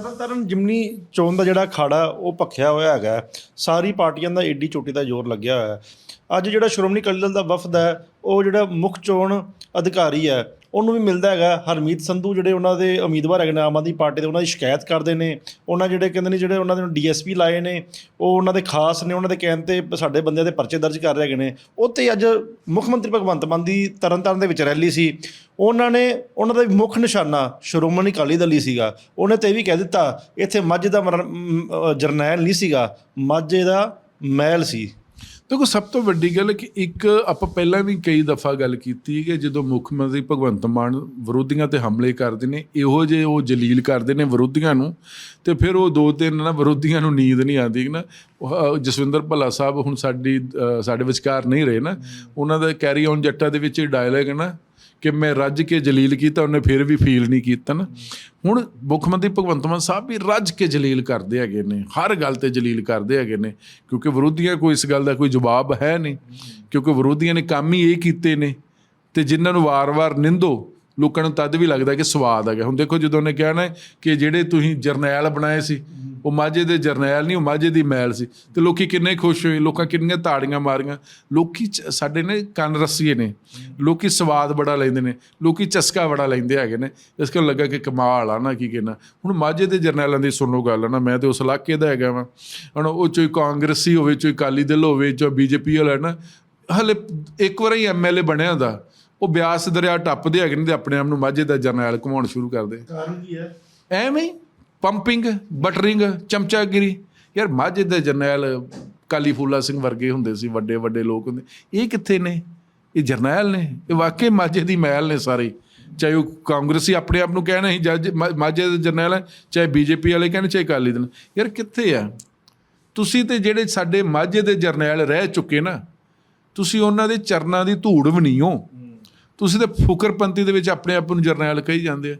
ਤਰਨਤਾਰਨ ਜਿਮਨੀ ਚੋਣ ਦਾ ਜਿਹੜਾ ਅਖਾੜਾ ਉਹ ਭਖਿਆ ਹੋਇਆ ਹੈਗਾ ਸਾਰੀ ਪਾਰਟੀਆਂ ਦਾ ਏਡੀ ਚੋਟੀ ਦਾ ਜ਼ੋਰ ਲੱਗਿਆ ਹੋਇਆ ਹੈ। ਅੱਜ ਜਿਹੜਾ ਸ਼੍ਰੋਮਣੀ ਅਕਾਲੀ ਦਲ ਦਾ ਵਫਦ ਹੈ, ਉਹ ਜਿਹੜਾ ਮੁੱਖ ਚੋਣ ਅਧਿਕਾਰੀ ਹੈ ਉਹਨੂੰ ਵੀ ਮਿਲਦਾ ਹੈਗਾ। ਹਰਮੀਤ ਸੰਧੂ ਜਿਹੜੇ ਉਹਨਾਂ ਦੇ ਉਮੀਦਵਾਰ ਹੈਗੇ ਨੇ, ਆਮ ਆਦਮੀ ਪਾਰਟੀ ਦੇ, ਉਹਨਾਂ ਦੀ ਸ਼ਿਕਾਇਤ ਕਰਦੇ ਨੇ। ਉਹਨਾਂ ਜਿਹੜੇ ਕਹਿੰਦੇ ਨੇ, ਜਿਹੜੇ ਉਹਨਾਂ ਦੇ ਡੀਐਸਪੀ ਲਾਏ ਨੇ, ਉਹ ਉਹਨਾਂ ਦੇ ਖਾਸ ਨੇ, ਉਹਨਾਂ ਦੇ ਕਹਿਣ ਤੇ ਸਾਡੇ ਬੰਦਿਆਂ ਦੇ ਪਰਚੇ ਦਰਜ ਕਰ ਰਹੇ ਹੈਗੇ ਨੇ। ਉੱਥੇ ਅੱਜ ਮੁੱਖ ਮੰਤਰੀ ਭਗਵੰਤ ਮਾਨ ਦੀ ਤਰਨਤਾਰਨ ਦੇ ਵਿੱਚ ਰੈਲੀ ਸੀ। ਉਹਨਾਂ ਨੇ, ਉਹਨਾਂ ਦਾ ਮੁੱਖ ਨਿਸ਼ਾਨਾ ਸ਼੍ਰੋਮਣੀ ਅਕਾਲੀ ਦਲ ਹੀ ਸੀਗਾ। ਉਹਨੇ ਤੇ ਇਹ ਵੀ ਕਹਿ ਦਿੱਤਾ, ਇੱਥੇ ਮੱਝ ਦਾ ਮਰਨ- ਜਰਨੈਲ ਨਹੀਂ ਸੀਗਾ। ਮੱਝ ਦਾ ਮਹਿਲ ਸੀ। ਦੇਖੋ ਸਭ ਤੋਂ ਵੱਡੀ ਗੱਲ ਕਿ ਇੱਕ ਆਪਾਂ ਪਹਿਲਾਂ ਵੀ ਕਈ ਦਫਾ ਗੱਲ ਕੀਤੀ ਕਿ ਜਦੋਂ ਮੁੱਖ ਮੰਤਰੀ ਭਗਵੰਤ ਮਾਨ ਵਿਰੋਧੀਆਂ ਤੇ ਹਮਲੇ ਕਰਦੇ ਨੇ ਇਹੋ ਜਿਹੇ ਉਹ ਜਲੀਲ ਕਰਦੇ ਨੇ ਵਿਰੋਧੀਆਂ ਨੂੰ ਤੇ ਫਿਰ ਉਹ ਦੋ ਤਿੰਨ ਨਾ ਵਿਰੋਧੀਆਂ ਨੂੰ ਨੀਂਦ ਨਹੀਂ ਆਉਂਦੀ ਨਾ। ਜਸਵਿੰਦਰ ਭੱਲਾ ਸਾਹਿਬ ਹੁਣ ਸਾਡੀ ਸਾਡੇ ਵਿਚਕਾਰ ਨਹੀਂ ਰਹੇ ਨਾ। ਉਹਨਾਂ ਦਾ ਕੈਰੀ ਔਨ ਜੱਟਾ ਦੇ ਵਿੱਚ ਡਾਇਲੌਗ ਹੈ ਨਾ। ਕਿ ਮੈਂ ਰੱਜ ਕੇ ਜਲੀਲ ਕੀਤਾ, ਉਹਨੇ ਫਿਰ ਵੀ ਫੀਲ ਨਹੀਂ ਕੀਤਾ ਨਾ। ਹੁਣ ਮੁੱਖ ਮੰਤਰੀ ਭਗਵੰਤ ਮਾਨ ਸਾਹਿਬ ਵੀ ਰੱਜ ਕੇ ਜਲੀਲ ਕਰਦੇ ਹੈਗੇ ਨੇ, ਹਰ ਗੱਲ ਤੇ ਜਲੀਲ ਕਰਦੇ ਹੈਗੇ ਨੇ, ਕਿਉਂਕਿ ਵਿਰੋਧੀਆਂ ਕੋਈ ਇਸ ਗੱਲ ਦਾ ਕੋਈ ਜਵਾਬ ਹੈ ਨਹੀਂ, ਕਿਉਂਕਿ ਵਿਰੋਧੀਆਂ ਨੇ ਕੰਮ ਹੀ ਇਹ ਕੀਤੇ ਨੇ, ਤੇ ਜਿਨ੍ਹਾਂ ਨੂੰ ਵਾਰ-ਵਾਰ ਨਿੰਦੋ ਲੋਕਾਂ ਨੂੰ ਤਦ ਵੀ ਲੱਗਦਾ ਕਿ ਸਵਾਦ ਹੈਗਾ ਹੁਣ ਦੇਖੋ ਜਦੋਂ ਉਹਨੇ ਕਿਹਾ ਨਾ ਕਿ ਜਿਹੜੇ ਤੁਸੀਂ ਜਰਨੈਲ ਬਣਾਏ ਸੀ, ਉਹ ਮਾਝੇ ਦੇ ਜਰਨੈਲ ਨਹੀਂ, ਉਹ ਮਾਝੇ ਦੀ ਮੈਲ ਸੀ। ਤੇ ਲੋਕੀ ਕਿੰਨੇ ਖੁਸ਼ ਹੋਏ, ਲੋਕਾਂ ਕਿੰਨੀਆਂ ਤਾੜੀਆਂ ਮਾਰੀਆਂ। ਲੋਕੀ ਚ- ਸਾਡੇ ਨੇ ਕੰਨ ਰੱਸੀਏ ਨੇ। ਲੋਕੀ ਸਵਾਦ ਬੜਾ ਲੈਂਦੇ ਨੇ, ਲੋਕੀ ਚਸਕਾ ਬੜਾ ਲੈਂਦੇ ਹੈਗੇ ਨੇ। ਇਸ ਕਰਕੇ ਲੱਗਾ ਕਿ ਕਮਾਲ ਆ ਨਾ, ਕੀ ਕਹਿਣਾ ਹੁਣ ਮਾਝੇ ਦੇ ਜਰਨੈਲਾਂ ਦੀ ਸੁਣੋ ਗੱਲ ਨਾ, ਮੈਂ ਤੇ ਉਸ ਇਲਾਕੇ ਦਾ ਹੈਗਾ ਵਾਂ। ਹੁਣ ਉਹ ਚੋਈ ਕਾਂਗਰਸੀ ਹੋਵੇ ਚੋਈ ਅਕਾਲੀ ਦਲ ਹੋਵੇ ਚੋ ਬੀਜੇਪੀ ਵਾਲਾ ਨਾ, ਹਲੇ ਇੱਕ ਵਾਰ ਹੀ ਐਮਐਲਏ ਬਣਿਆ ਦਾ। ਉਹ ਬਿਆਸ ਦਰਿਆ ਟੱਪਦੇ ਹੈਗੇ ਨੇ ਤੇ ਆਪਣੇ ਆਪ ਨੂੰ ਮਾਝੇ ਦਾ ਜਰਨੈਲ ਘਮਾਉਣ ਸ਼ੁਰੂ ਕਰਦੇ। ਕਾਰਨ ਕੀ ਹੈ? ਐਵੇਂ ਹੀ ਪੰਪਿੰਗ ਬਟਰਿੰਗ ਚਮਚਾਗਿਰੀ। ਯਾਰ ਮਾਝੇ ਦੇ ਜਰਨੈਲ ਕਾਲੀ ਫੂਲਾ ਸਿੰਘ ਵਰਗੇ ਹੁੰਦੇ ਸੀ ਵੱਡੇ ਵੱਡੇ ਲੋਕ ਹੁੰਦੇ। ਇਹ ਕਿੱਥੇ ਨੇ? ਇਹ ਜਰਨੈਲ ਨੇ। ਇਹ ਵਾਕਈ ਮਾਝੇ ਦੀ ਮਹਿਲ ਨੇ ਸਾਰੇ। ਚਾਹੇ ਉਹ ਕਾਂਗਰਸੀ ਆਪਣੇ ਆਪ ਨੂੰ ਕਹਿਣ ਅਸੀਂ ਜੱਜ ਮਾਝੇ ਦੇ ਜਰਨੈਲ ਹੈ ਚਾਹੇ ਬੀਜੇਪੀ ਵਾਲੇ ਕਹਿਣ ਚਾਹੇ ਅਕਾਲੀ ਦਲ। ਯਾਰ ਕਿੱਥੇ ਆ? ਤੁਸੀਂ ਤੇ ਜਿਹੜੇ ਸਾਡੇ ਮਾਝੇ ਦੇ ਜਰਨੈਲ ਰਹਿ ਚੁੱਕੇ ਨਾ ਤੁਸੀਂ ਉਹਨਾਂ ਦੇ ਚਰਨਾਂ ਦੀ ਧੂੜ ਵੀ ਨਹੀਂ ਹੋ। ਤੁਸੀਂ ਤੇ ਫੁਕਰਪੰਤੀ ਦੇ ਵਿੱਚ ਆਪਣੇ ਆਪ ਨੂੰ ਜਰਨੈਲ ਕਹੀ ਜਾਂਦੇ ਆ।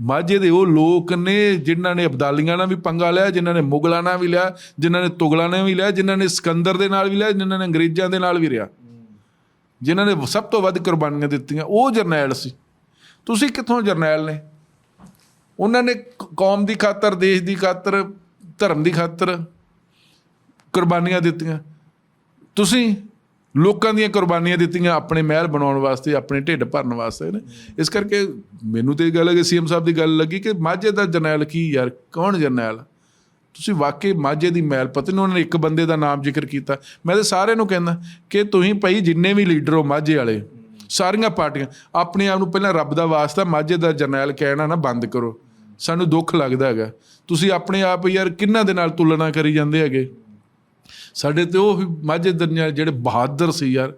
ਮਾਝੇ ਦੇ ਉਹ ਲੋਕ ਨੇ ਜਿਨ੍ਹਾਂ ਨੇ ਅਬਦਾਲੀਆਂ ਨਾਲ ਵੀ ਪੰਗਾ ਲਿਆ, ਜਿਨ੍ਹਾਂ ਨੇ ਮੁਗਲਾਂ ਨਾਲ ਵੀ ਲਿਆ, ਜਿਨ੍ਹਾਂ ਨੇ ਤੁਗਲਾਂ ਨਾਲ ਵੀ ਲਿਆ, ਜਿਨ੍ਹਾਂ ਨੇ ਸਿਕੰਦਰ ਦੇ ਨਾਲ ਵੀ ਲਿਆ, ਜਿਨ੍ਹਾਂ ਨੇ ਅੰਗਰੇਜ਼ਾਂ ਦੇ ਨਾਲ ਵੀ ਰਿਹਾ। ਜਿਨ੍ਹਾਂ ਨੇ ਸਭ ਤੋਂ ਵੱਧ ਕੁਰਬਾਨੀਆਂ ਦਿੱਤੀਆਂ, ਉਹ ਜਰਨੈਲ ਸੀ। ਤੁਸੀਂ ਕਿੱਥੋਂ ਜਰਨੈਲ ਨੇ? ਉਹਨਾਂ ਨੇ ਕੌਮ ਦੀ ਖਾਤਰ, ਦੇਸ਼ ਦੀ ਖਾਤਰ, ਧਰਮ ਦੀ ਖਾਤਰ ਕੁਰਬਾਨੀਆਂ ਦਿੱਤੀਆਂ। ਤੁਸੀਂ ਲੋਕਾਂ ਦੀਆਂ ਕੁਰਬਾਨੀਆਂ ਦਿੱਤੀਆਂ ਆਪਣੇ ਮਹਿਲ ਬਣਾਉਣ ਵਾਸਤੇ, ਆਪਣੇ ਢਿੱਡ ਭਰਨ ਵਾਸਤੇ ਨੇ। ਇਸ ਕਰਕੇ ਮੈਨੂੰ ਤੇ ਇਹ ਗੱਲ ਹੈ ਕਿ ਸੀਐਮ ਸਾਹਿਬ ਦੀ ਗੱਲ ਲੱਗੀ ਕਿ ਮਾਝੇ ਦਾ ਜਰਨੈਲ ਕੀ ਯਾਰ? ਕੌਣ ਜਰਨੈਲ? ਤੁਸੀਂ ਵਾਕਈ ਮਾਝੇ ਦੀ ਮੈਲ ਪਤਾ ਨਹੀਂ ਉਹਨਾਂ ਨੇ ਇੱਕ ਬੰਦੇ ਦਾ ਨਾਮ ਜ਼ਿਕਰ ਕੀਤਾ। ਮੈਂ ਤੇ ਸਾਰਿਆਂ ਨੂੰ ਕਹਿੰਦਾ ਕਿ ਤੁਸੀਂ ਭਾਈ ਜਿੰਨੇ ਵੀ ਲੀਡਰ ਹੋ ਮਾਝੇ ਵਾਲੇ, ਸਾਰੀਆਂ ਪਾਰਟੀਆਂ, ਆਪਣੇ ਆਪ ਨੂੰ ਪਹਿਲਾਂ ਰੱਬ ਦਾ ਵਾਸਤਾ ਮਾਝੇ ਦਾ ਜਰਨੈਲ ਕਹਿਣਾ ਨਾ ਬੰਦ ਕਰੋ। ਸਾਨੂੰ ਦੁੱਖ ਲੱਗਦਾ ਹੈਗਾ। ਤੁਸੀਂ ਆਪਣੇ ਆਪ ਯਾਰ ਕਿੰਨਾਂ ਦੇ ਨਾਲ ਤੁਲਨਾ ਕਰੀ ਜਾਂਦੇ ਹੈਗੇ? ਸਾਡੇ ਤੇ ਉਹ ਮਾਝੇ ਦਰਨਿਆ ਜਿਹੜੇ ਬਹਾਦਰ ਸੀ ਯਾਰ,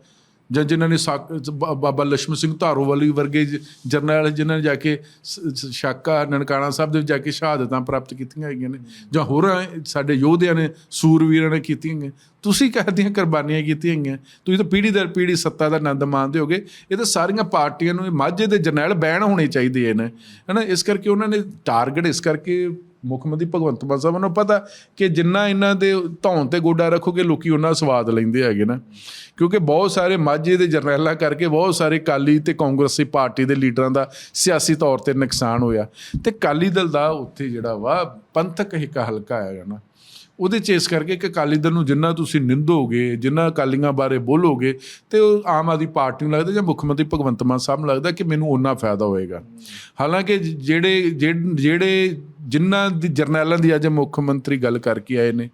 ਜਾਂ ਜਿਨ੍ਹਾਂ ਨੇ ਸਾਕ- ਬਾਬਾ ਲక్ష్ਮਣ ਸਿੰਘ ਧਾਰੋਵਾਲੀ ਵਰਗੇ ਜ- ਜਰਨੈਲ ਜਿਨ੍ਹਾਂ ਨੇ ਜਾ ਕੇ ਸ- ਸ਼ਾਕਾ ਨਨਕਾਣਾ ਸਾਹਿਬ ਦੇ ਵਿੱਚ ਜਾ ਕੇ ਸ਼ਹਾਦਤਾਂ ਪ੍ਰਾਪਤ ਕੀਤੀਆਂ ਹੈਗੀਆਂ ਨੇ, ਜਾਂ ਹੋਰ ਸਾਡੇ ਯੋਧਿਆਂ ਨੇ ਸੂਰਵੀਰਾਂ ਨੇ ਕੀਤੀਆਂ ਹੈਗੀਆਂ, ਤੁਸੀਂ ਕਹਦੀਆਂ ਕੁਰਬਾਨੀਆਂ ਕੀਤੀਆਂ ਹੈਗੀਆਂ? ਤੁਸੀਂ ਤਾਂ ਪੀੜ੍ਹੀ ਦਰ ਪੀੜ੍ਹੀ ਸੱਤਾ ਦਾ ਆਨੰਦ ਮਾਣਦੇ ਹੋਗੇ, ਇਹ ਤਾਂ ਸਾਰੀਆਂ ਪਾਰਟੀਆਂ ਨੂੰ ਮਾਝੇ ਦੇ ਜਰਨੈਲ ਬੈਨ ਹੋਣੇ ਚਾਹੀਦੇ ਨੇ, ਹਨਾ? ਇਸ ਕਰਕੇ ਉਹਨਾਂ ਨੇ ਟਾਰਗੇਟ ਇਸ ਕਰਕੇ ਮੁੱਖ ਮੰਤਰੀ ਭਗਵੰਤ ਮਾਨ ਸਾਹਿਬ ਨੂੰ ਪਤਾ ਕਿ ਜਿੰਨਾ ਇਹਨਾਂ ਦੇ ਧੌਣ ਤੇ ਗੋਡਾ ਰੱਖੋਗੇ, ਲੋਕੀ ਉਹਨਾਂ ਸਵਾਦ ਲੈਂਦੇ ਹੈਗੇ ਨਾ। ਕਿਉਂਕਿ ਬਹੁਤ ਸਾਰੇ ਮਾਝੇ ਦੇ ਜਰਨੈਲਾਂ ਕਰਕੇ ਬਹੁਤ ਸਾਰੇ ਕਾਲੀ ਤੇ ਕਾਂਗਰਸੀ ਪਾਰਟੀ ਦੇ ਲੀਡਰਾਂ ਦਾ ਸਿਆਸੀ ਤੌਰ ਤੇ ਨੁਕਸਾਨ ਹੋਇਆ। ਤੇ ਕਾਲੀ ਦਲ ਦਾ ਉੱਥੇ ਜਿਹੜਾ ਵਾ, ਪੰਥਕ ਇੱਕ ਹਲਕਾ ਹੈਗਾ ਨਾ, ਉਹਦੇ ਚ ਇਸ ਕਰਕੇ ਕਿ ਅਕਾਲੀ ਦਲ ਨੂੰ ਜਿੰਨਾ ਤੁਸੀਂ ਨਿੰਦੋਗੇ, ਜਿੰਨਾ ਅਕਾਲੀਆਂ ਬਾਰੇ ਬੋਲੋਗੇ, ਤੇ ਉਹ ਆਮ ਆਦਮੀ ਪਾਰਟੀ ਨੂੰ ਲੱਗਦਾ ਜਾਂ ਮੁੱਖ ਮੰਤਰੀ ਭਗਵੰਤ ਮਾਨ ਸਾਹਿਬ ਨੂੰ ਲੱਗਦਾ ਕਿ ਮੈਨੂੰ ਉਹਨਾਂ ਫਾਇਦਾ ਹੋਏਗਾ। ਹਾਲਾਂਕਿ ਜਿਹੜੇ, ਜਿਹੜੇ- ਜਿਹੜੇ ਜਿਨ੍ਹਾਂ ਦੀ ਜਰਨੈਲਾਂ ਦੀ ਅੱਜ ਮੁੱਖ ਮੰਤਰੀ ਗੱਲ ਕਰਕੇ ਆਏ ਨੇ,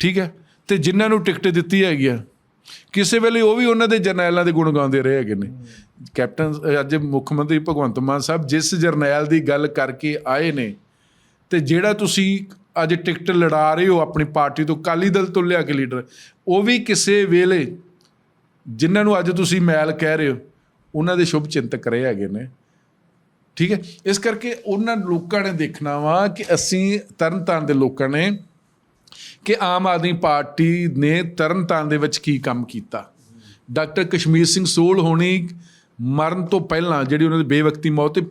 ਠੀਕ ਹੈ? ਤੇ ਜਿਨ੍ਹਾਂ ਨੂੰ ਟਿਕਟ ਦਿੱਤੀ ਹੈਗੀ ਆ, ਕਿਸੇ ਵੇਲੇ ਉਹ ਵੀ ਉਹਨਾਂ ਦੇ ਜਰਨੈਲਾਂ ਦੇ ਗੁਣ ਗਾਉਂਦੇ ਰਹੇ ਹੈਗੇ ਨੇ। ਕੈਪਟਨ, ਅੱਜ ਮੁੱਖ ਮੰਤਰੀ ਭਗਵੰਤ ਮਾਨ ਸਾਹਿਬ ਜਿਸ ਜਰਨੈਲ ਦੀ ਗੱਲ ਕਰਕੇ ਆਏ ਨੇ, ਤੇ ਜਿਹੜਾ ਤੁਸੀਂ ਅੱਜ ਟਿਕਟ ਲੜਾ ਰਹੇ ਹੋ ਆਪਣੀ ਪਾਰਟੀ ਤੋਂ ਕਾਲੀ ਦਲ ਤੋਂ ਲਿਆ ਕੇ ਲੀਡਰ, ਉਹ ਵੀ ਕਿਸੇ ਵੇਲੇ ਜਿਨ੍ਹਾਂ ਨੂੰ ਅੱਜ ਤੁਸੀਂ ਮੈਲ ਕਹਿ ਰਹੇ ਹੋ, ਉਹਨਾਂ ਦੇ ਸ਼ੁਭ ਚਿੰਤਕ ਰਹੇ ਹੈਗੇ ਨੇ। ਠੀਕ ਹੈ? ਇਸ ਕਰਕੇ ਉਹਨਾਂ ਲੋਕਾਂ ਨੇ ਦੇਖਣਾ ਵਾ ਕਿ ਅਸੀਂ ਤਰਨਤਾਰਨ ਦੇ ਲੋਕਾਂ ਨੇ ਕਿ ਆਮ ਆਦਮੀ ਪਾਰਟੀ ਨੇ ਤਰਨਤਾਰਨ ਦੇ ਵਿੱਚ ਕੀ ਕੰਮ ਕੀਤਾ। ਡਾਕਟਰ ਕਸ਼ਮੀਰ ਸਿੰਘ ਸੋਲ ਹੋਣੀ ਮਰਨ ਤੋਂ ਪਹਿਲਾਂ ਜਿਹੜੀ ਉਹਨਾਂ ਦੀ ਬੇਵਕਤੀ ਮੌਤ ਤੇ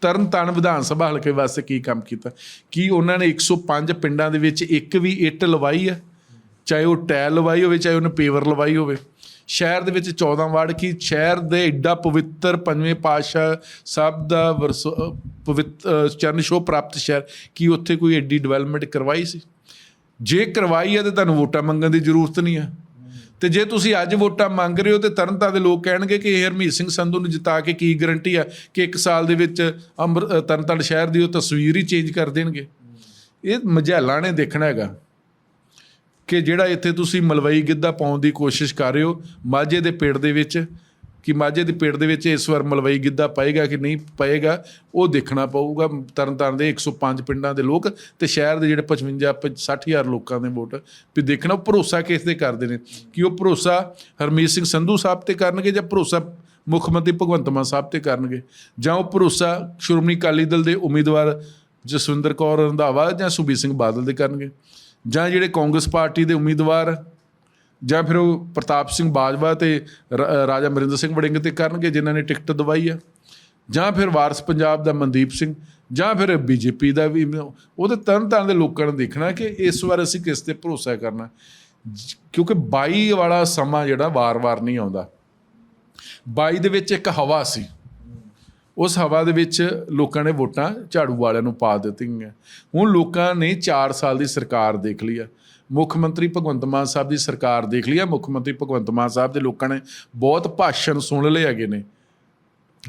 ਤਰਨਤਾਰਨ ਵਿਧਾਨ ਸਭਾ ਹਲਕੇ ਵਾਸਤੇ ਕੀ ਕੰਮ ਕੀਤਾ? ਕੀ ਉਹਨਾਂ ਨੇ 105 ਪਿੰਡਾਂ ਦੇ ਵਿੱਚ ਇੱਕ ਵੀ ਇੱਟ ਲਵਾਈ ਹੈ? ਚਾਹੇ ਉਹ ਟੈਲ ਲਵਾਈ ਹੋਵੇ, ਚਾਹੇ ਉਹਨੇ ਪੇਵਰ ਲਵਾਈ ਹੋਵੇ। ਸ਼ਹਿਰ ਦੇ ਵਿੱਚ 14 ਵਾਰਡ ਕੀ ਸ਼ਹਿਰ ਦੇ ਏਡਾ ਪਵਿੱਤਰ ਪੰਜਵੇਂ ਪਾਤਸ਼ਾਹ ਸਾਹਿਬ ਦਾ ਵਰਸ ਅ, ਚਰਨ ਛੋਹ ਪ੍ਰਾਪਤ ਸ਼ਹਿਰ ਕੀ ਉੱਥੇ ਕੋਈ ਐਡੀ ਡਿਵੈਲਪਮੈਂਟ ਕਰਵਾਈ ਸੀ? ਜੇ ਕਰਵਾਈ ਹੈ ਤੇ ਤੁਹਾਨੂੰ ਵੋਟਾਂ ਮੰਗਣ ਦੀ ਜ਼ਰੂਰਤ ਨਹੀਂ ਹੈ। ਤੇ ਜੇ ਤੁਸੀਂ ਅੱਜ ਵੋਟਾਂ ਮੰਗ ਰਹੇ ਹੋ ਤੇ ਤਰਨਤਾਰਨ ਦੇ ਲੋਕ ਕਹਿਣਗੇ ਕਿ ਹਰਮੀਤ ਸਿੰਘ ਸੰਧੂ ਨੂੰ ਜਿਤਾ ਕੇ ਕੀ ਗਰੰਟੀ ਆ ਕਿ ਇੱਕ ਸਾਲ ਦੇ ਵਿੱਚ ਅੰਮ੍ਰਿਤ ਅ, ਤਰਨਤਾਰਨ ਸ਼ਹਿਰ ਦੀ ਉਹ ਤਸਵੀਰ ਹੀ ਚੇਂਜ ਕਰ ਦੇਣਗੇ। ਇਹ ਮਝੈਲਾਂ ਨੇ ਦੇਖਣਾ ਹੈਗਾ। ਕਿ ਜਿਹੜਾ ਇੱਥੇ ਤੁਸੀਂ ਮਲਵਈ ਗਿੱਧਾ ਪਾਉਣ ਦੀ ਕੋਸ਼ਿਸ਼ ਕਰ ਰਹੇ ਹੋ, ਮਾਝੇ ਦੇ ਪੇੜ ਦੇ ਵਿੱਚ, ਕਿ ਮਾਝੇ ਦੇ ਪੇੜ ਦੇ ਵਿੱਚ ਇਸ ਵਾਰ ਮਲਵਈ ਗਿੱਧਾ ਪਏਗਾ ਕਿ ਨਹੀਂ ਪਏਗਾ, ਉਹ ਦੇਖਣਾ ਪਊਗਾ। ਤਰਨਤਾਰਨ ਦੇ 105 ਪਿੰਡਾਂ ਦੇ ਲੋਕ ਤੇ ਸ਼ਹਿਰ ਦੇ ਜਿਹੜੇ 55 60 ਹਜ਼ਾਰ ਲੋਕਾਂ ਦੇ ਵੋਟ, ਵੀ ਦੇਖਣਾ ਭਰੋਸਾ ਕਿਸ ਤੇ ਕਰਦੇ ਨੇ? ਕਿ ਉਹ ਭਰੋਸਾ ਹਰਮੀਤ ਸਿੰਘ ਸੰਧੂ ਸਾਹਿਬ ਤੇ ਕਰਨਗੇ ਜਾਂ ਭਰੋਸਾ ਮੁੱਖ ਮੰਤਰੀ ਭਗਵੰਤ ਮਾਨ ਸਾਹਿਬ ਤੇ ਕਰਨਗੇ? ਜਾਂ ਉਹ ਭਰੋਸਾ ਸ਼੍ਰੋਮਣੀ ਅਕਾਲੀ ਦਲ ਦੇ ਉਮੀਦਵਾਰ ਜਸਵਿੰਦਰ ਕੌਰ ਰੰਧਾਵਾ ਜਾਂ ਸੁਬੀਰ ਸਿੰਘ ਬਾਦਲ ਦੇ ਕਰਨਗੇ? ਜਾਂ ਜਿਹੜੇ ਕਾਂਗਰਸ ਪਾਰਟੀ ਦੇ ਉਮੀਦਵਾਰ ਜਾਂ ਫਿਰ ਉਹ ਪ੍ਰਤਾਪ ਸਿੰਘ ਬਾਜਵਾ ਤੇ ਰਾਜਾ ਮਰਿੰਦਰ ਸਿੰਘ ਵੜਿੰਗ ਤੇ ਕਰਨਗੇ, ਜਿਨ੍ਹਾਂ ਨੇ ਟਿਕਟ ਦਵਾਈ ਆ। ਜਾਂ ਫਿਰ ਵਾਰਸ ਪੰਜਾਬ ਦਾ ਮਨਦੀਪ ਸਿੰਘ, ਜਾਂ ਫਿਰ ਬੀਜੇਪੀ ਦਾ ਵੀ ਉਹਦੇ ਤਰਨ ਤਾਰਨ ਦੇ ਲੋਕਾਂ ਨੇ ਦੇਖਣਾ ਕਿ ਇਸ ਵਾਰ ਅਸੀਂ ਕਿਸ ਤੇ ਭਰੋਸਾ ਕਰਨਾ। ਕਿਉਂਕਿ 22 ਵਾਲਾ ਸਮਾਂ ਜਿਹੜਾ ਵਾਰ-ਵਾਰ ਨਹੀਂ ਆਉਂਦਾ। 22 ਦੇ ਵਿੱਚ ਇੱਕ ਹਵਾ ਸੀ। ਉਸ ਹਵਾ ਦੇ ਵਿੱਚ ਲੋਕਾਂ ਨੇ ਵੋਟਾਂ ਝਾੜੂ ਵਾਲਿਆਂ ਨੂੰ ਪਾ ਦਿੱਤੀਆਂ। ਹੁਣ ਲੋਕਾਂ ਨੇ 4 ਸਾਲ ਦੀ ਸਰਕਾਰ ਦੇਖ ਲਈ ਆ। ਮੁੱਖ ਮੰਤਰੀ ਭਗਵੰਤ ਮਾਨ ਸਾਹਿਬ ਦੀ ਸਰਕਾਰ ਦੇਖ ਲਈ ਆ। ਮੁੱਖ ਮੰਤਰੀ ਭਗਵੰਤ ਮਾਨ ਸਾਹਿਬ ਦੇ ਲੋਕਾਂ ਨੇ ਬਹੁਤ ਭਾਸ਼ਣ ਸੁਣ ਲਏ ਹੈਗੇ ਨੇ।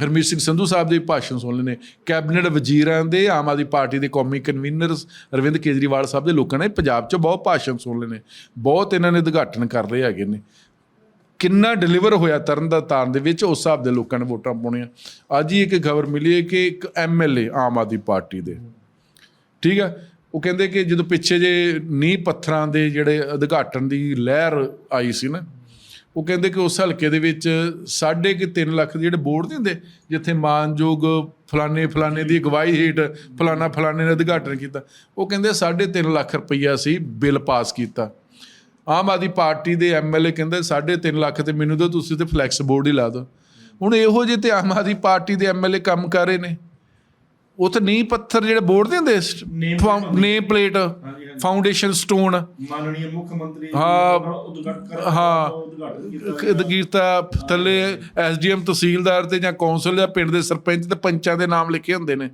ਹਰਮੀਤ ਸਿੰਘ ਸੰਧੂ ਸਾਹਿਬ ਦੇ ਭਾਸ਼ਣ ਸੁਣ ਲਏ ਨੇ। ਕੈਬਨਿਟ ਵਜ਼ੀਰਾਂ ਦੇ, ਆਮ ਆਦਮੀ ਪਾਰਟੀ ਦੇ ਕੌਮੀ ਕਨਵੀਨਰ ਅਰਵਿੰਦ ਕੇਜਰੀਵਾਲ ਸਾਹਿਬ ਦੇ ਲੋਕਾਂ ਨੇ ਪੰਜਾਬ 'ਚ ਬਹੁਤ ਭਾਸ਼ਣ ਸੁਣ ਲਏ ਨੇ। ਬਹੁਤ ਇਹਨਾਂ ਨੇ ਉਦਘਾਟਨ ਕਰ ਰਹੇ ਹੈਗੇ ਨੇ। ਕਿੰਨਾ ਡਿਲੀਵਰ ਹੋਇਆ ਤਰਨ ਦਾ ਤਾਰਨ ਦੇ ਵਿੱਚ, ਉਸ ਹਿਸਾਬ ਦੇ ਲੋਕਾਂ ਨੇ ਵੋਟਾਂ ਪਾਉਣੀਆਂ। ਅੱਜ ਹੀ ਇੱਕ ਖਬਰ ਮਿਲੀ ਹੈ ਕਿ ਇੱਕ ਐਮਐਲਏ ਆਮ ਆਦਮੀ ਪਾਰਟੀ ਦੇ। ਠੀਕ ਹੈ? ਉਹ ਕਹਿੰਦੇ ਕਿ ਜਦੋਂ ਪਿੱਛੇ ਜੇ ਨੀਂਹ ਪੱਥਰਾਂ ਦੇ ਜਿਹੜੇ ਉਦਘਾਟਨ ਦੀ ਲਹਿਰ ਆਈ ਸੀ ਨਾ, ਉਹ ਕਹਿੰਦੇ ਕਿ ਉਸ ਹਲਕੇ ਦੇ ਵਿੱਚ ਸਾਢੇ ਕਿ 3 ਲੱਖ ਦੇ ਜਿਹੜੇ ਬੋਰਡ ਨਹੀਂ ਹੁੰਦੇ, ਜਿੱਥੇ ਮਾਨਯੋਗ ਫਲਾਣੇ ਫਲਾਣੇ ਦੀ ਅਗਵਾਈ ਹੇਠ ਫਲਾਣਾ ਫਲਾਣੇ ਨੇ ਉਦਘਾਟਨ ਕੀਤਾ, ਉਹ ਕਹਿੰਦੇ ਸਾਢੇ 3 ਲੱਖ ਰੁਪਈਆ ਸੀ ਬਿੱਲ ਪਾਸ ਕੀਤਾ। ਆਮ ਆਦਮੀ ਪਾਰਟੀ ਦੇ ਐਮਐਲਏ ਕਹਿੰਦੇ 3.5 ਲੱਖ ਤੇ ਮੈਨੂੰ ਦਿਓ ਤੁਸੀਂ ਤੇ ਫਲੈਕਸ ਬੋਰਡ ਹੀ ਲਾ ਦਿਓ। ਹੁਣ ਇਹੋ ਜਿਹੇ ਤੇ ਆਮ ਆਦਮੀ ਪਾਰਟੀ ਦੇ ਐਮਐਲਏ ਕੰਮ ਕਰ ਰਹੇ ਨੇ। ਉਹ ਤਾਂ ਨੀ ਪੱਥਰ ਜਿਹੜੇ ਬੋਰਡ ਦੇ ਹੁੰਦੇ ਨੇਮ ਪਲੇਟ ਫਾਊਂਡੇਸ਼ਨ ਸਟੋਨ। ਮਾਨਨੀय ਮੁੱਖ ਮੰਤਰੀ ਹਾਂ, ਉਦਘਾਟਨ ਹਾਂ। ਉਦਘਾਟਨ ਕੀਤਾ ਕੀਤਾ ਥੱਲੇ ਐਸਡੀਐਮ ਤਹਿਸੀਲਦਾਰ ਤੇ ਜਾਂ ਕੌਂਸਲ ਜਾਂ ਪਿੰਡ ਦੇ ਸਰਪੰਚ ਤੇ ਪੰਚਾਂ ਦੇ ਨਾਮ ਲਿਖੇ ਹੁੰਦੇ ਨੇ।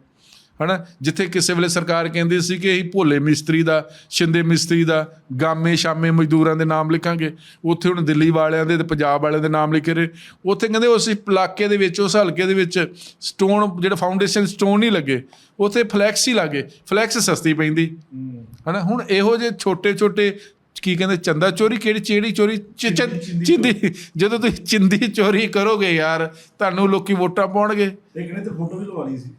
ਹਨਾ? ਜਿੱਥੇ ਕਿਸੇ ਵੇਲੇ ਸਰਕਾਰ ਕਹਿੰਦੀ ਸੀ ਕਿ ਅਸੀਂ ਭੋਲੇ ਮਿਸਤਰੀ ਦਾ ਸ਼ਿੰਦੇ ਮਿਸਤਰੀ ਦਾ ਗਾਮੇ ਸ਼ਾਮੇ ਮਜ਼ਦੂਰਾਂ ਦੇ ਨਾਮ ਲਿਖਾਂਗੇ। ਉੱਥੇ ਹੁਣ ਦਿੱਲੀ ਵਾਲਿਆਂ ਦੇ ਤੇ ਪੰਜਾਬ ਵਾਲਿਆਂ ਦੇ ਨਾਮ ਲਿਖੇ ਰਹੇ। ਉੱਥੇ ਕਹਿੰਦੇ ਉਸ ਇਲਾਕੇ ਦੇ ਵਿੱਚ ਉਸ ਹਲਕੇ ਦੇ ਵਿੱਚ ਸਟੋਨ ਜਿਹੜਾ ਫਾਊਂਡੇਸ਼ਨ ਸਟੋਨ ਨਹੀਂ ਲੱਗੇ ਉੱਥੇ ਫਲੈਕਸ ਹੀ ਲੱਗੇ। ਫਲੈਕਸ ਸਸਤੀ ਪੈਂਦੀ। ਹਨਾ? ਹੁਣ ਇਹੋ ਜਿਹੇ ਛੋਟੇ ਛੋਟੇ ਕੀ ਕਹਿੰਦੇ ਚੰਦਾ ਚੋਰੀ ਕਿਹੜੀ ਚਿਹੜੀ ਚੋਰੀ? ਚਿੰਦੀ ਜਦੋਂ ਤੁਸੀਂ ਚਿੰਦੀ ਚੋਰੀ ਕਰੋਗੇ ਯਾਰ ਤੁਹਾਨੂੰ ਲੋਕੀ ਵੋਟਾਂ ਪਾਉਣਗੇ। ਇੱਕ ਨੇ ਤੇ ਫੋਟੋ ਵੀ ਲਵਾ ਲਈ ਸੀ।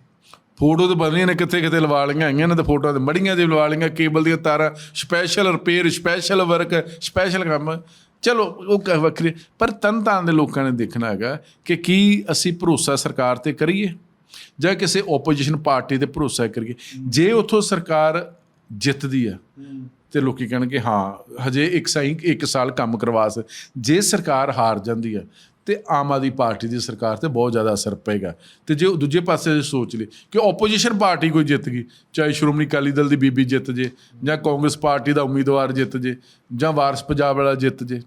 ਫੋਟੋ ਤੇ ਬੰਦੀਆਂ ਨੇ ਕਿੱਥੇ ਕਿੱਥੇ ਲਵਾ ਲਈਆਂ ਆਈਆਂ ਨੇ ਤੇ ਫੋਟੋਆਂ ਤੇ ਮੜੀਆਂ ਦੇ ਲਵਾ ਲਈਆਂ, ਕੇਬਲ ਦੀਆਂ ਤਾਰਾਂ special repair special work special ਕੰਮ। ਚਲੋ, ਉਹ ਕ- ਵੱਖਰੀ। ਪਰ ਤਨ ਤਨਤਾਨ ਦੇ ਲੋਕਾਂ ਨੇ ਦੇਖਣਾ ਹੈਗਾ ਕਿ ਕੀ ਅਸੀਂ ਭਰੋਸਾ ਸਰਕਾਰ ਤੇ ਕਰੀਏ? ਜਾਂ ਕਿਸੇ ਆਪੋਜੀਸ਼ਨ ਪਾਰਟੀ ਤੇ ਭਰੋਸਾ ਕਰੀਏ? ਜੇ ਉਥੋਂ ਸਰਕਾਰ ਜਿੱਤਦੀ ਆ, ਤੇ ਲੋਕੀ ਕਹਿਣਗੇ, ਹਾਂ, ਹਜੇ ਇੱਕ ਸਾਈ, ਇੱਕ ਸਾਲ ਕੰਮ ਕਰਵਾ ਸ ਜੇ ਸਰਕਾਰ ਹਾਰ ਜਾਂਦੀ ਆ ਤੇ ਆਮ ਆਦਮੀ ਪਾਰਟੀ ਦੀ ਸਰਕਾਰ ਤੇ ਬਹੁਤ ਜ਼ਿਆਦਾ ਅਸਰ ਪਏਗਾ। ਤੇ ਜੇ ਦੂਜੇ ਪਾਸੇ ਸੋਚ ਲਈ ਕਿ ਆਪੋਜੀਸ਼ਨ ਪਾਰਟੀ ਕੋਈ ਜਿੱਤ ਗਈ, ਚਾਹੇ ਸ਼੍ਰੋਮਣੀ ਅਕਾਲੀ ਦਲ ਦੀ ਬੀਬੀ ਜਿੱਤ ਜੇ, ਜਾਂ ਕਾਂਗਰਸ ਪਾਰਟੀ ਦਾ ਉਮੀਦਵਾਰ ਜਿੱਤ ਜੇ, ਜਾਂ ਵਾਰਸ ਪੰਜਾਬ ਵਾਲਾ ਜਿੱਤ ਜੇ।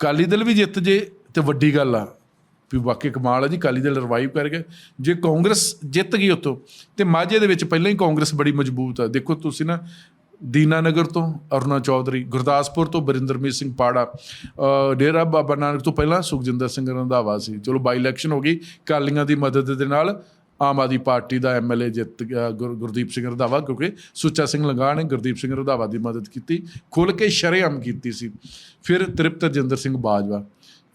ਅਕਾਲੀ ਦਲ ਵੀ ਜਿੱਤ ਜੇ ਤੇ ਵੱਡੀ ਗੱਲ ਆ, ਵੀ ਵਾਕਈ ਕਮਾਲ ਆ ਜੀ, ਅਕਾਲੀ ਦਲ ਰਿਵਾਈਵ ਕਰ ਗਿਆ। ਜੇ ਕਾਂਗਰਸ ਜਿੱਤ ਗਈ ਉਤੋਂ ਤੇ ਮਾਝੇ ਦੇ ਵਿੱਚ ਪਹਿਲਾਂ ਹੀ ਕਾਂਗਰਸ ਬੜੀ ਮਜ਼ਬੂਤ ਆ। ਦੇਖੋ ਤੁਸੀਂ ਨਾ ਦੀਨਾਨਗਰ ਤੋਂ ਅਰੁਣਾ ਚੌਧਰੀ, ਗੁਰਦਾਸਪੁਰ ਤੋਂ ਬਰਿੰਦਰਮੀਤ ਸਿੰਘ ਪਾੜਾ ਡੇਰਾ ਬਾਬਾ ਨਾਨਕ ਤੋਂ ਪਹਿਲਾਂ ਸੁਖਜਿੰਦਰ ਸਿੰਘ ਰੰਧਾਵਾ ਸੀ, ਚਲੋ ਬਾਈ ਇਲੈਕਸ਼ਨ ਹੋ ਗਈ। ਕਾਲੀਆਂ ਦੀ ਮਦਦ ਦੇ ਨਾਲ ਆਮ ਆਦਮੀ ਪਾਰਟੀ ਦਾ ਐਮਐਲਏ ਜਿੱਤ ਗਿਆ ਗੁਰ- ਗੁਰਦੀਪ ਸਿੰਘ ਰੰਧਾਵਾ, ਕਿਉਂਕਿ ਸੁੱਚਾ ਸਿੰਘ ਲੰਗਾ ਨੇ ਗੁਰਦੀਪ ਸਿੰਘ ਰੰਧਾਵਾ ਦੀ ਮਦਦ ਕੀਤੀ ਖੁੱਲ ਕੇ ਸ਼ਰੇਆਮ ਕੀਤੀ ਸੀ। ਫਿਰ ਤ੍ਰਿਪਤ ਰਜਿੰਦਰ ਸਿੰਘ ਬਾਜਵਾ।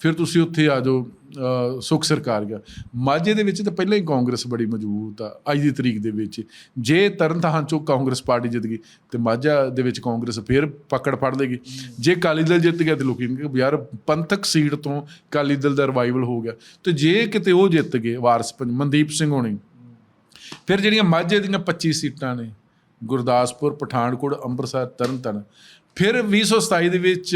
ਫਿਰ ਤੁਸੀਂ ਉੱਥੇ ਆ ਜਾਓ ਅ, ਸੁਖ ਸਰਕਾਰ ਗਿਆ। ਮਾਝੇ ਦੇ ਵਿੱਚ ਤਾਂ ਪਹਿਲਾਂ ਹੀ ਕਾਂਗਰਸ ਬੜੀ ਮਜ਼ਬੂਤ ਆ ਅੱਜ ਦੀ ਤਰੀਕ ਦੇ ਵਿੱਚ। ਜੇ ਤਰਨਤਾਰਨ ਚੋਂ ਕਾਂਗਰਸ ਪਾਰਟੀ ਜਿੱਤ ਗਈ ਤੇ ਮਾਝਾ ਦੇ ਵਿੱਚ ਕਾਂਗਰਸ ਫਿਰ ਪਕੜ ਫੜ ਲੇਗੀ। ਜੇ ਅਕਾਲੀ ਦਲ ਜਿੱਤ ਗਿਆ ਤੇ ਲੋਕੀ ਕਹਿੰਦੇ ਯਾਰ ਪੰਥਕ ਸੀਟ ਤੋਂ ਅਕਾਲੀ ਦਲ ਦਾ ਰਿਵਾਈਵਲ ਹੋ ਗਿਆ। ਤੇ ਜੇ ਕਿਤੇ ਉਹ ਜਿੱਤ ਗਏ ਵਾਰਸ ਮਨਦੀਪ ਸਿੰਘ ਹੋਣੀ ਫਿਰ ਜਿਹੜੀਆਂ ਮਾਝੇ ਦੀਆਂ 25 ਸੀਟਾਂ ਨੇ ਗੁਰਦਾਸਪੁਰ ਪਠਾਨਕੋਟ ਅੰਮ੍ਰਿਤਸਰ ਤਰਨਤਾਰਨ ਫਿਰ 2027 ਦੇ ਵਿੱਚ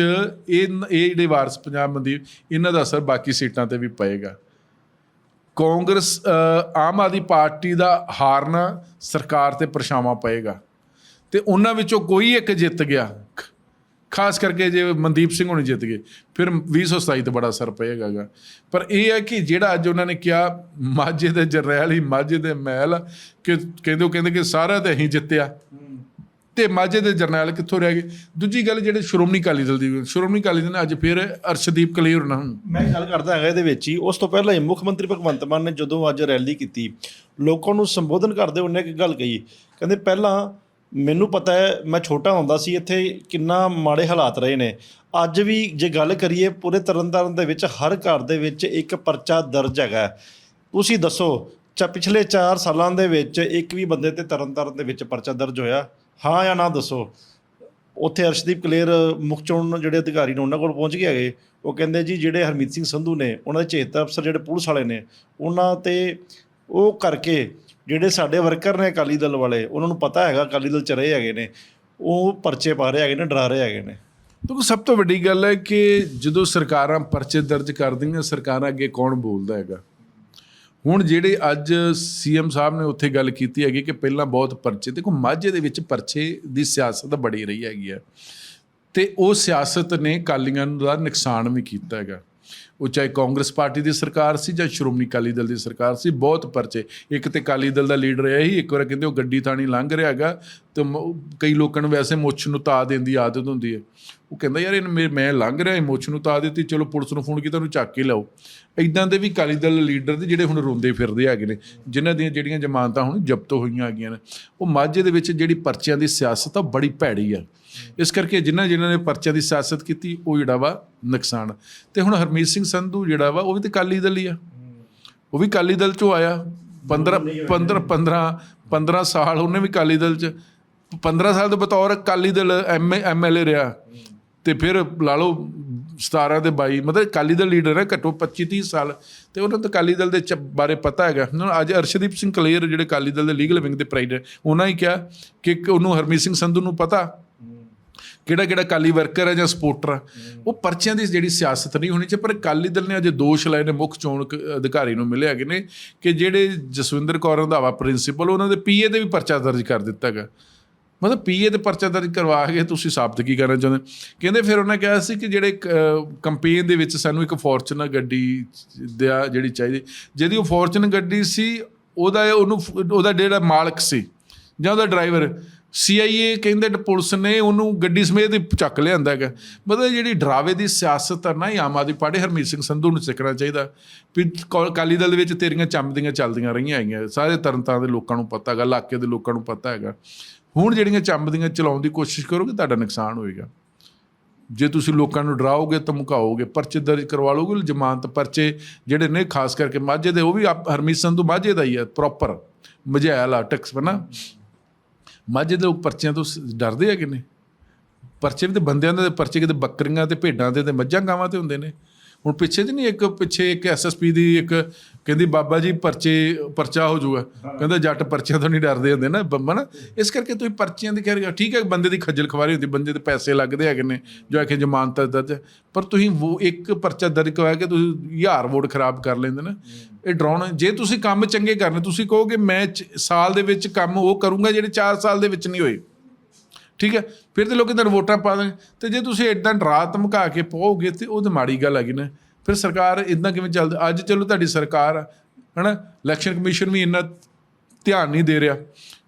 ਇਹ ਇਹ ਜਿਹੜੇ ਵਾਰਸ ਪੰਜਾਬ ਮੰਦੀ, ਇਹਨਾਂ ਦਾ ਅਸਰ ਬਾਕੀ ਸੀਟਾਂ ਤੇ ਵੀ ਪਏਗਾ। ਕਾਂਗਰਸ ਆਮ ਆਦਮੀ ਪਾਰਟੀ ਦਾ ਹਾਰਨਾ ਸਰਕਾਰ ਤੇ ਪਰਛਾਵਾਂ ਪਏਗਾ। ਤੇ ਉਹਨਾਂ ਵਿੱਚੋਂ ਕੋਈ ਇੱਕ ਜਿੱਤ ਗਿਆ। ਖਾਸ ਕਰਕੇ ਜੇ ਮਨਦੀਪ ਸਿੰਘ ਹੁਣੀ ਜਿੱਤ ਗਏ, ਫਿਰ 2027 ਤੇ ਬੜਾ ਅਸਰ ਪਏਗਾ ਪਰ ਇਹ ਹੈ ਕਿ ਜਿਹੜਾ ਅੱਜ ਉਹਨਾਂ ਨੇ ਕਿਹਾ, ਮਾਝੇ ਦੇ ਜਰਨੈਲ ਹੀ ਮਾਝੇ ਦੇ ਮਹਿਲ, ਕਿ ਕਹਿੰਦੇ, ਉਹ ਕਹਿੰਦੇ ਕਿ ਸਾਰਾ ਤੇ ਅਸੀਂ ਜਿੱਤਿਆ। ਤੇ ਮਾਝੇ ਦੇ ਜਰਨੈਲ ਕਿੱਥੋਂ ਰਹਿ ਗਏ? ਦੂਜੀ ਗੱਲ ਜਿਹੜੇ ਸ਼੍ਰੋਮਣੀ ਅਕਾਲੀ ਦਲ ਦੀ, ਸ਼੍ਰੋਮਣੀ ਅਕਾਲੀ ਦਲ ਨੇ ਅੱਜ ਫਿਰ ਅਰਸ਼ਦੀਪ ਕਲੀਅਰ ਨਾ ਮੈਂ ਗੱਲ ਕਰਦਾ ਹੈਗਾ ਇਹਦੇ ਵਿੱਚ ਹੀ। ਉਸ ਤੋਂ ਪਹਿਲਾਂ ਹੀ ਮੁੱਖ ਮੰਤਰੀ ਭਗਵੰਤ ਮਾਨ ਨੇ ਜਦੋਂ ਅੱਜ ਰੈਲੀ ਕੀਤੀ, ਲੋਕਾਂ ਨੂੰ ਸੰਬੋਧਨ ਕਰਦੇ ਉਹਨੇ ਇੱਕ ਗੱਲ ਕਹੀ। ਕਹਿੰਦੇ ਪਹਿਲਾਂ ਮੈਨੂੰ ਪਤਾ ਹੈ, ਮੈਂ ਛੋਟਾ ਹੁੰਦਾ ਸੀ, ਇੱਥੇ ਕਿੰਨਾ ਮਾੜੇ ਹਾਲਾਤ ਰਹੇ ਨੇ। ਅੱਜ ਵੀ ਜੇ ਗੱਲ ਕਰੀਏ, ਪੂਰੇ ਤਰਨਤਾਰਨ ਦੇ ਵਿੱਚ ਹਰ ਘਰ ਦੇ ਵਿੱਚ ਇੱਕ ਪਰਚਾ ਦਰਜ ਹੈਗਾ ਤੁਸੀਂ ਦੱਸੋ, ਚਾ ਪਿਛਲੇ 4 ਸਾਲਾਂ ਦੇ ਵਿੱਚ ਇੱਕ ਵੀ ਬੰਦੇ ਤੇ ਤਰਨਤਾਰਨ ਦੇ ਵਿੱਚ ਪਰਚਾ ਦਰਜ ਹੋਇਆ? ਹਾਂ ਜਾਂ ਨਾ ਦੱਸੋ। ਉੱਥੇ ਅਰਸ਼ਦੀਪ ਕਲੇਰ ਮੁੱਖ ਚੋਣ ਜਿਹੜੇ ਅਧਿਕਾਰੀ ਨੇ ਉਹਨਾਂ ਕੋਲ ਪਹੁੰਚ ਗਏ ਹੈਗੇ। ਉਹ ਕਹਿੰਦੇ ਜੀ, ਜਿਹੜੇ ਹਰਮੀਤ ਸਿੰਘ ਸੰਧੂ ਨੇ, ਉਹਨਾਂ ਦੇ ਚੇਤਾ ਅਫਸਰ ਜਿਹੜੇ ਪੁਲਿਸ ਵਾਲੇ ਨੇ, ਉਹਨਾਂ ਤੇ ਉਹ ਕਰਕੇ ਜਿਹੜੇ ਸਾਡੇ ਵਰਕਰ ਨੇ ਅਕਾਲੀ ਦਲ ਵਾਲੇ, ਉਹਨਾਂ ਨੂੰ ਪਤਾ ਹੈਗਾ ਅਕਾਲੀ ਦਲ ਚ ਰਹੇ ਹੈਗੇ ਨੇ। ਉਹ ਪਰਚੇ ਪਾ ਰਹੇ ਹੈਗੇ ਨੇ, ਡਰਾ ਰਹੇ ਹੈਗੇ ਨੇ। ਦੇਖੋ, ਸਭ ਤੋਂ ਵੱਡੀ ਗੱਲ ਹੈ ਕਿ ਜਦੋਂ ਸਰਕਾਰਾਂ ਪਰਚੇ ਦਰਜ ਕਰਦੀਆਂ, ਸਰਕਾਰਾਂ ਅੱਗੇ ਕੌਣ ਬੋਲਦਾ ਹੈਗਾ? ਹੁਣ ਜਿਹੜੇ ਅੱਜ ਸੀਐਮ ਸਾਹਿਬ ਨੇ ਉੱਥੇ ਗੱਲ ਕੀਤੀ ਹੈਗੀ ਕਿ ਪਹਿਲਾਂ ਬਹੁਤ ਪਰਚੇ, ਦੇਖੋ ਮਾਝੇ ਦੇ ਵਿੱਚ ਪਰਚੇ ਦੀ ਸਿਆਸਤ ਬੜੀ ਰਹੀ ਹੈਗੀ ਹੈ ਤੇ ਉਹ ਸਿਆਸਤ ਨੇ ਕਾਲੀਆਂ ਦਾ ਨੁਕਸਾਨ ਵੀ ਕੀਤਾ ਹੈਗਾ। ਉਹ ਚਾਹੇ ਕਾਂਗਰਸ ਪਾਰਟੀ ਦੀ ਸਰਕਾਰ ਸੀ ਜਾਂ ਸ਼੍ਰੋਮਣੀ ਅਕਾਲੀ ਦਲ ਦੀ ਸਰਕਾਰ ਸੀ, ਬਹੁਤ ਪਰਚੇ। ਇੱਕ ਤੇ ਅਕਾਲੀ ਦਲ ਦਾ ਲੀਡਰ ਰਿਹਾ ਸੀ, ਇੱਕ ਵਾਰ ਕਹਿੰਦੇ ਉਹ ਗੱਡੀ ਥਾਣੀ ਲੰਘ ਰਿਹਾ ਹੈਗਾ ਤੇ ਕਈ ਲੋਕਾਂ ਨੂੰ ਵੈਸੇ ਮੁੱਛ ਨੂੰ ਤਾ ਦੇਣ ਦੀ ਆਦਤ ਹੁੰਦੀ ਹੈ। ਉਹ ਕਹਿੰਦਾ ਯਾਰ ਇਹਨੂੰ ਮੇ- ਮੈਂ ਲੰਘ ਰਿਹਾ, ਇਹ ਮੁੱਛ ਨੂੰ ਤਾ ਦਿੱਤੀ, ਚਲੋ ਪੁਲਿਸ ਨੂੰ ਫੋਨ ਕੀਤਾ, ਉਹਨੂੰ ਚੱਕ ਕੇ ਲਿਆਓ। ਇਦਾਂ ਦੇ ਵੀ ਅਕਾਲੀ ਦਲ ਲੀਡਰ ਦੇ ਜਿਹੜੇ ਹੁਣ ਰੋਂਦੇ ਫਿਰਦੇ ਹੈਗੇ ਨੇ, ਜਿਨ੍ਹਾਂ ਦੀਆਂ ਜਿਹੜੀਆਂ ਜ਼ਮਾਨਤਾਂ ਹੁਣ ਜ਼ਬਤ ਹੋਈਆਂ ਹੈਗੀਆਂ ਨੇ, ਉਹ ਮਾਝੇ ਦੇ ਵਿੱਚ ਜਿਹੜੀ ਪਰਚਿਆਂ ਦੀ ਸਿਆਸਤ ਆ ਬੜੀ ਭੈੜੀ ਆ। ਇਸ ਕਰਕੇ ਜਿਨ੍ਹਾਂ ਜਿਨ੍ਹਾਂ ਨੇ ਪਰਚਿਆਂ ਦੀ ਸਿਆਸਤ ਕੀਤੀ ਉਹ ਜਿਹੜਾ ਵਾ ਨੁਕਸਾਨ। ਤੇ ਹੁਣ ਹਰਮੀਤ ਸਿੰਘ ਸੰਧੂ ਜਿਹੜਾ ਵਾ ਉਹ ਵੀ ਤੇ ਅਕਾਲੀ ਦਲ ਹੀ ਆ। ਉਹ ਵੀ ਅਕਾਲੀ ਦਲ ਚੋਂ ਆਇਆ। 15 15 15 15 ਸਾਲ ਉਹਨੇ ਵੀ ਅਕਾਲੀ ਦਲ ਚ 15 ਸਾਲ ਦੇ ਬਤੌਰ ਅਕਾਲੀ ਦਲ ਐਮਐਲਏ ਰਿਹਾ। ਤੇ ਫਿਰ ਲਾ ਲਓ 17 ਦੇ 22 ਮਤਲਬ ਅਕਾਲੀ ਦਲ ਲੀਡਰ ਹੈ ਘੱਟੋ 25 30 ਸਾਲ। ਤੇ ਉਹਨਾਂ ਨੂੰ ਅਕਾਲੀ ਦਲ ਦੇ ਬਾਰੇ ਪਤਾ ਹੈਗਾ। ਹੁਣ ਅੱਜ ਅਰਸ਼ਦੀਪ ਸਿੰਘ ਕਲੇਰ ਜਿਹੜੇ ਅਕਾਲੀ ਦਲ ਦੇ ਲੀਗਲ ਵਿੰਗ ਦੇ ਪ੍ਰੈਜ਼ੀਡੈਂਟ ਉਹਨਾਂ ਹੀ ਕਿਹਾ ਕਿ ਉਹਨੂੰ ਹਰਮੀਤ ਸਿੰਘ ਸੰਧੂ ਨੂੰ ਪਤਾ ਕਿਹੜਾ ਕਿਹੜਾ ਕਾਲੀ ਵਰਕਰ ਹੈ ਜਾਂ ਸਪੋਰਟਰ ਆ ਉਹ ਪਰਚਿਆਂ ਦੀ ਜਿਹੜੀ ਸਿਆਸਤ ਨਹੀਂ ਹੋਣੀ ਚਾਹੀਦੀ, ਪਰ ਅਕਾਲੀ ਦਲ ਨੇ ਅਜੇ ਦੋਸ਼ ਲਾਏ ਨੇ ਮੁੱਖ ਚੋਣ ਕ- ਅਧਿਕਾਰੀ ਨੂੰ ਮਿਲੇ ਹੈਗੇ ਨੇ ਕਿ ਜਿਹੜੇ ਜਸਵਿੰਦਰ ਕੌਰ ਰੰਧਾਵਾ ਪ੍ਰਿੰਸੀਪਲ ਉਹਨਾਂ ਦੇ ਪੀਏ ਤੇ ਵੀ ਪਰਚਾ ਦਰਜ ਕਰ ਦਿੱਤਾ ਹੈਗਾ। ਮਤਲਬ ਪੀਏ ਤੇ ਪਰਚਾ ਦਰਜ ਕਰਵਾ ਕੇ ਤੁਸੀਂ ਸਾਬਤ ਕੀ ਕਰਨਾ ਚਾਹੁੰਦੇ ਕਹਿੰਦੇ ਫਿਰ ਉਹਨਾਂ ਕਿਹਾ ਸੀ ਕਿ ਜਿਹੜੇ ਕੰਪੇਨ ਦੇ ਵਿੱਚ ਸਾਨੂੰ ਇੱਕ ਫੋਰਚੂਨਰ ਗੱਡੀ ਦਾ ਜਿਹੜੀ ਚਾਹੀਦੀ, ਜਿਹਦੀ ਉਹ ਫੋਰਚੂਨਰ ਗੱਡੀ ਸੀ, ਉਹਦਾ ਉਹਨੂੰ ਉਹਦਾ ਜਿਹੜਾ ਮਾਲਕ ਸੀ ਜਾਂ ਉਹਦਾ ਡਰਾਈਵਰ ਸੀਆਈਏ ਕਹਿੰਦੇ ਪੁਲਿਸ ਨੇ ਉਹਨੂੰ ਗੱਡੀ ਸਮੇਤ ਚੱਕ ਲਿਆਂਦਾ ਹੈਗਾ। ਮਤਲਬ ਜਿਹੜੀ ਡਰਾਵੇ ਦੀ ਸਿਆਸਤ ਹੈ ਨਾ, ਇਹ ਆਮ ਆਦਮੀ ਪਾਰਟੀ ਹਰਮੀਤ ਸਿੰਘ ਸੰਧੂ ਨੂੰ ਸਿੱਖਣਾ ਚਾਹੀਦਾ। ਵੀ ਕੌ- ਅਕਾਲੀ ਦਲ ਦੇ ਵਿੱਚ ਤੇਰੀਆਂ ਚੰਮਦੀਆਂ ਚੱਲਦੀਆਂ ਰਹੀਆਂ ਹੈਗੀਆਂ। ਸਾਰੇ ਤਰਨਤਾਰਨ ਦੇ ਲੋਕਾਂ ਨੂੰ ਪਤਾ ਹੈਗਾ, ਇਲਾਕੇ ਦੇ ਲੋਕਾਂ ਨੂੰ ਪਤਾ ਹੈਗਾ। ਹੁਣ ਜਿਹੜੀਆਂ ਚੰਮਦੀਆਂ ਚਲਾਉਣ ਦੀ ਕੋਸ਼ਿਸ਼ ਕਰੋਗੇ, ਤੁਹਾਡਾ ਨੁਕਸਾਨ ਹੋਏਗਾ। ਜੇ ਤੁਸੀਂ ਲੋਕਾਂ ਨੂੰ ਡਰਾਓਗੇ, ਧਮਕਾਓਗੇ, ਪਰਚੇ ਦਰਜ ਕਰਵਾ ਲਓਗੇ, ਜ਼ਮਾਨਤ ਪਰਚੇ ਜਿਹੜੇ ਨੇ, ਖਾਸ ਕਰਕੇ ਮਾਝੇ ਦੇ, ਉਹ ਵੀ ਆਪ- ਹਰਮੀਤ ਸੰਧੂ ਮਾਝੇ ਦਾ ਹੀ ਹੈ ਪ੍ਰੋਪਰ ਮਝੈਲ ਆ, ਟੈਕਸ ਬਣਾ। ਮਾਝੇ ਦੇ ਲੋਕ ਪਰਚਿਆਂ ਤੋਂ ਸ- ਡਰਦੇ ਹੈਗੇ ਨੇ। ਪਰਚੇ ਵੀ ਤੇ ਬੰਦਿਆਂ ਦੇ, ਪਰਚੇ ਕਿਤੇ ਬੱਕਰੀਆਂ ਤੇ ਭੇਡਾਂ ਤੇ ਤੇ ਮੱਝਾਂ ਗਾਵਾਂ ਤੇ ਹੁੰਦੇ ਨੇ। ਹੁਣ ਪਿੱਛੇ ਜੀ ਨਹੀਂ, ਇੱਕ ਪਿੱਛੇ ਇੱਕ ਐਸਐਸਪੀ ਦੀ ਇੱਕ ਕਹਿੰਦੀ ਬਾਬਾ ਜੀ ਪਰਚੇ, ਪਰਚਾ ਹੋ ਜਾਊਗਾ। ਕਹਿੰਦਾ ਜੱਟ ਪਰਚਿਆਂ ਤੋਂ ਨਹੀਂ ਡਰਦੇ ਹੁੰਦੇ ਨਾ ਬੰਮਾ ਨਾ ਇਸ ਕਰਕੇ ਤੁਸੀਂ ਪਰਚਿਆਂ ਦੀ ਕਹਿ ਠੀਕ ਹੈ, ਬੰਦੇ ਦੀ ਖੱਜਲ ਖਵਾਰੀ ਹੁੰਦੀ, ਬੰਦੇ ਦੇ ਪੈਸੇ ਲੱਗਦੇ ਹੈਗੇ ਨੇ, ਜੋ ਆਖੇ ਜ਼ਮਾਨਤ ਦਰਜ ਹੈ। ਪਰ ਤੁਸੀਂ ਉਹ ਇੱਕ ਪਰਚਾ ਦਰਜ ਕਰਵਾ ਕੇ ਤੁਸੀਂ ਹਜ਼ਾਰ ਵੋਟ ਖਰਾਬ ਕਰ ਲੈਂਦੇ ਨਾ, ਇਹ ਡਰਾਉਣਾ, ਜੇ ਤੁਸੀਂ ਕੰਮ ਚੰਗੇ ਕਰਨੇ, ਤੁਸੀਂ ਕਹੋਗੇ ਮੈਂ ਸਾਲ ਦੇ ਵਿੱਚ ਕੰਮ ਉਹ ਕਰੂੰਗਾ, ਜਿਹੜੇ 4 ਸਾਲ ਦੇ ਵਿੱਚ ਨਹੀਂ ਹੋਏ। ਠੀਕ ਹੈ? ਫਿਰ ਤੇ ਲੋਕ ਤੁਹਾਨੂੰ ਵੋਟਾਂ ਪਾ ਦੇਣ। ਤੇ ਜੇ ਤੁਸੀਂ ਇਦਾਂ ਡਰਾ ਧਮਕਾ ਕੇ ਪਾਓਗੇ ਤੇ ਉਹ ਤਾਂ ਮਾੜੀ ਗੱਲ ਹੈਗੀ ਨਾ। ਫਿਰ ਸਰਕਾਰ ਇਦਾਂ ਕਿਵੇਂ ਚੱਲਦੀ? ਅੱਜ ਚਲੋ ਤੁਹਾਡੀ ਸਰਕਾਰ ਆ, ਹਨਾ? ਇਲੈਕਸ਼ਨ ਕਮਿਸ਼ਨ ਵੀ ਇੰਨਾ ਧਿਆਨ ਨਹੀਂ ਦੇ ਰਿਹਾ,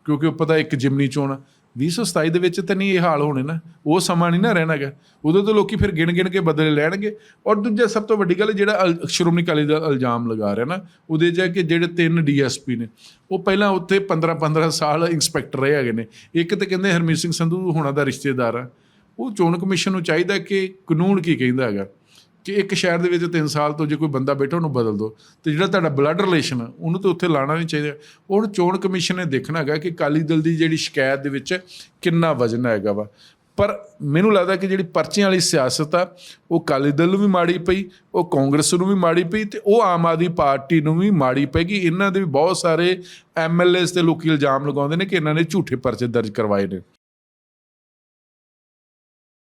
ਕਿਉਂਕਿ ਉਹ ਪਤਾ ਇੱਕ ਜਿਮਨੀ ਚੋਣ ਆ। 2027 ਦੇ ਵਿੱਚ ਤਾਂ ਨਹੀਂ ਇਹ ਹਾਲ ਹੋਣੇ ਨਾ। ਉਹ ਸਮਾਂ ਨਹੀਂ ਨਾ ਰਹਿਣਾਗਾ ਉਦੋਂ ਤਾਂ ਲੋਕੀ ਫਿਰ ਗਿਣ ਗਿਣ ਕੇ ਬਦਲੇ ਲੈਣਗੇ। ਔਰ ਦੂਜਾ ਸਭ ਤੋਂ ਵੱਡੀ ਗੱਲ ਜਿਹੜਾ ਅਲ- ਸ਼੍ਰੋਮਣੀ ਅਕਾਲੀ ਦਾ ਇਲਜ਼ਾਮ ਲਗਾ ਰਿਹਾ ਨਾ, ਉਹਦੇ 'ਚ ਹੈ ਕਿ ਜਿਹੜੇ ਤਿੰਨ ਡੀਐਸਪੀ ਨੇ, ਉਹ ਪਹਿਲਾਂ ਉੱਥੇ 15 15 ਸਾਲ ਇੰਸਪੈਕਟਰ ਰਹੇ ਹੈਗੇ ਨੇ। ਇੱਕ ਤੇ ਕਹਿੰਦੇ ਹਰਮੀਤ ਸਿੰਘ ਸੰਧੂ ਹੋਣਾ ਦਾ ਰਿਸ਼ਤੇਦਾਰ ਆ। ਉਹ ਚੋਣ ਕਮਿਸ਼ਨ ਨੂੰ ਚਾਹੀਦਾ ਕਿ ਕਾਨੂੰਨ ਕੀ ਕਹਿੰਦਾ ਹੈਗਾ। ਕਿ ਇੱਕ ਸ਼ਹਿਰ ਦੇ ਵਿੱਚ 3 ਸਾਲ ਤੋਂ ਜੇ ਕੋਈ ਬੰਦਾ ਬੈਠਾ, ਉਹਨੂੰ ਬਦਲ ਦਿਓ ਤੇ ਜਿਹੜਾ ਤੁਹਾਡਾ ਬਲੱਡ ਰਿਲੇਸ਼ਨ ਆ ਉਹਨੂੰ ਤਾਂ ਉੱਥੇ ਲਾਣਾ ਨਹੀਂ ਚਾਹੀਦਾ। ਉਹ ਹੁਣ ਚੋਣ ਕਮਿਸ਼ਨ ਨੇ ਦੇਖਣਾ ਹੈਗਾ ਕਿ ਅਕਾਲੀ ਦਲ ਦੀ ਜਿਹੜੀ ਸ਼ਿਕਾਇਤ ਦੇ ਵਿੱਚ ਕਿੰਨਾ ਵਜ਼ਨ ਹੈਗਾ ਵਾ। ਪਰ ਮੈਨੂੰ ਲੱਗਦਾ ਕਿ ਜਿਹੜੀ ਪਰਚੀਆਂ ਵਾਲੀ ਸਿਆਸਤ ਆ, ਉਹ ਅਕਾਲੀ ਦਲ ਨੂੰ ਵੀ ਮਾੜੀ ਪਈ, ਉਹ ਕਾਂਗਰਸ ਨੂੰ ਵੀ ਮਾੜੀ ਪਈ ਤੇ ਉਹ ਆਮ ਆਦਮੀ ਪਾਰਟੀ ਨੂੰ ਵੀ ਮਾੜੀ ਪੈਗੀ ਇਹਨਾਂ ਦੇ ਵੀ ਬਹੁਤ ਸਾਰੇ ਐਮਐਲਏਸ ਤੇ ਲੋਕੀ ਇਲਜ਼ਾਮ ਲਗਾਉਂਦੇ ਨੇ ਕਿ ਇਹਨਾਂ ਨੇ ਝੂਠੇ ਪਰਚੇ ਦਰਜ ਕਰਵਾਏ ਨੇ।